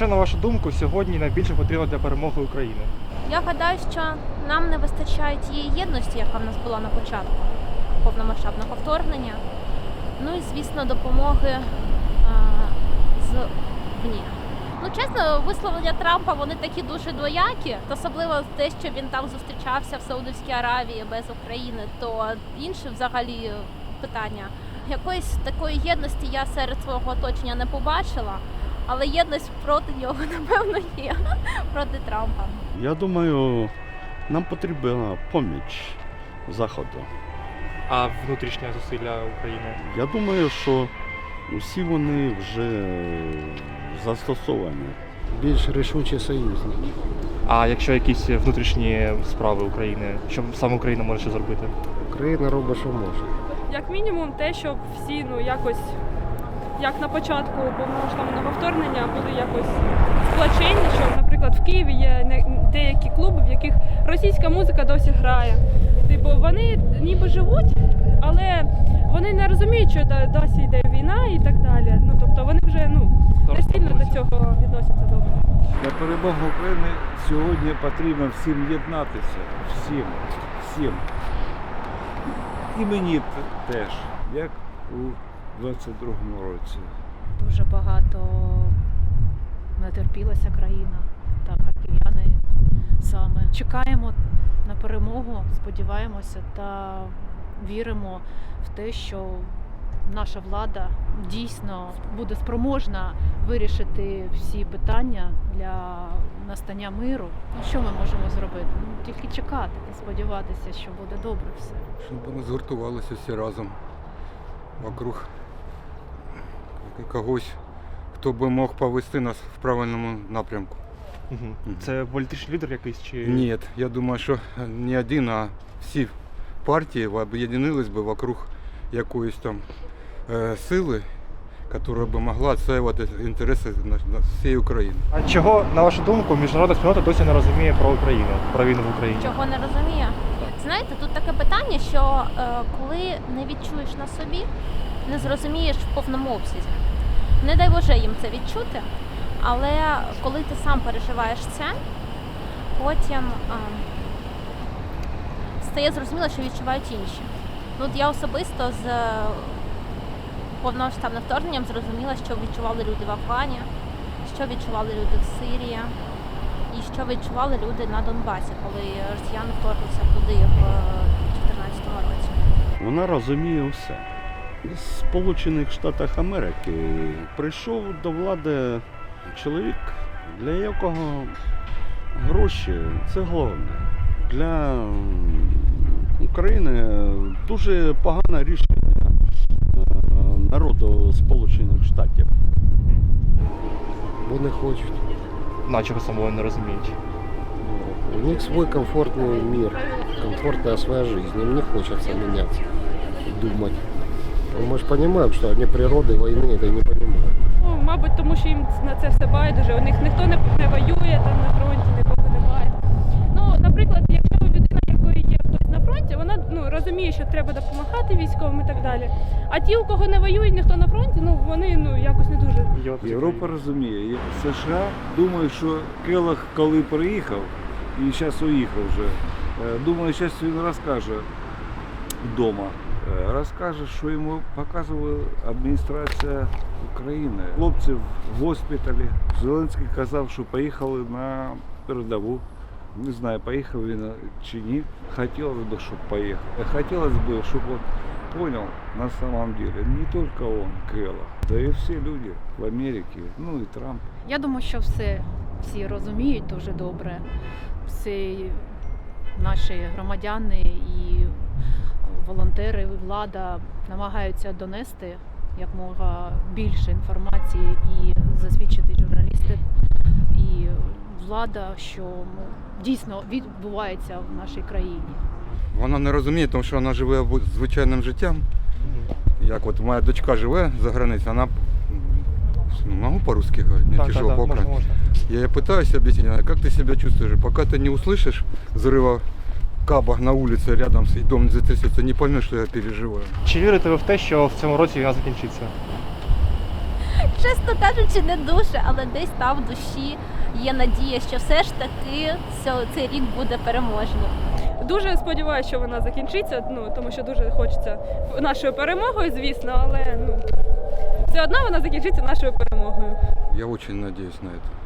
Що на вашу думку сьогодні найбільше потрібно для перемоги України? Я гадаю, що нам не вистачає тієї єдності, яка в нас була на початку повномасштабного вторгнення. Ну і звісно, допомоги а, з вні. Ну, чесно, висловлення Трампа вони такі дуже двоякі, особливо те, що він там зустрічався в Саудовській Аравії без України, то інше взагалі питання. Якоїсь такої єдності я серед свого оточення не побачила, але єдність проти нього, напевно, є проти Трампа. Я думаю, нам потрібна поміч Заходу. А внутрішнє зусилля України? Я думаю, що усі вони вже застосовані. більш рішучі союзники. А якщо якісь внутрішні справи України, що саме Україна може ще зробити? Україна робить, що може. Як мінімум, те, щоб всі ну якось, як на початку повномасштабного вторгнення, були якось сплачені, що, наприклад, в Києві є деякі клуби, в яких російська музика досі грає. Типу, вони ніби живуть, але вони не розуміють, що досі йде війна і так далі. Ну тобто вони вже ну не сильно до цього відносяться добре. Для перемоги України сьогодні потрібно всім єднатися. Всім. Всім. І мені теж, як у 22-му році. дуже багато натерпілася країна та харків'яни саме. Чекаємо на перемогу, сподіваємося та віримо в те, що наша влада дійсно буде спроможна вирішити всі питання для настання миру. Ну, що ми можемо зробити? Ну, тільки чекати та сподіватися, що буде добре все. Щоб вони згуртувалися всі разом вокруг когось, хто би мог повести нас в правильному напрямку. Це політичний лідер якийсь чи Ні, я думаю, що не один, а всі партії об'єднались би вокруг якоїсь там е, сили, яка би могла відстоювати інтереси на, на всієї України. А чого, на вашу думку, міжнародна спільнота досі не розуміє про Україну, про війну в Україні? Чого не розуміє? Знаєте, тут таке питання, що е, коли не відчуєш на собі, не зрозумієш в повному обсязі. Не дай Боже їм це відчути, але коли ти сам переживаєш це, потім е, стає зрозуміло, що відчувають інші. Ну, от я особисто з е, повномасштабним вторгненням зрозуміла, що відчували люди в Афгані, що відчували люди в Сирії що відчували люди на Донбасі, коли росіяни вторглися туди в 2014 році. Вона розуміє все. З Сполучених Штатах Америки прийшов до влади чоловік, для якого гроші це головне. Для України дуже погане рішення е, народу Сполучених Штатів. Бо не хочуть Наче самого не розуміють. У них свой комфортный мир, комфортная своя жизнь. Им не хочется меняться, думать. Ну, Мы же понимаем, что они природы войны это не понимают. Ну, мабуть, тому що їм на це все байдуже. У них ніхто не, не воює там на фронті, нікого немає. Ну, наприклад, розуміє, що треба допомагати військовим і так далі. А ті, у кого не воюють, ніхто на фронті, ну вони ну якось не дуже. Європа розуміє. США думаю, що Келах, коли приїхав, і зараз уїхав вже, е, думаю, зараз він розкаже вдома. Е, Розкаже, що йому показувала адміністрація України. Хлопці в госпіталі. Зеленський казав, що поїхали на передову. Не знаю, поїхав він чи ні. Хотілося б, щоб поїхав. Хотілося б, щоб он понял на самом деле, не только он, Келах, да и все люди в Америке, ну и Трамп. Я думаю, що все всі розуміють дуже добре. Всі наші громадяни і волонтери, і влада намагаються донести якомога більше інформації і засвідчити журналісти і влада, що ну, дійсно відбувається в нашій країні. Вона не розуміє, тому що вона живе бу- звичайним життям. Як от моя дочка живе за границею, вона ну, могу по-русски говорить, мне Так, так, тяжело так, можна, по-украински. можна. Я ей пытаюсь объяснить, она, как ты себя чувствуешь? Пока ты не услышишь взрыва каба на улице рядом, и дом не затрясется, не поймешь, что я переживаю. Чи вірите ви в те, що в цьому році війна закінчиться? Чесно кажучи, не дуже, але десь там в душі є надія, що все ж таки цей рік буде переможним. Дуже сподіваюся, що вона закінчиться, ну тому що дуже хочеться нашою перемогою, звісно, але ну все одно вона закінчиться нашою перемогою. Я дуже сподіваюся на это.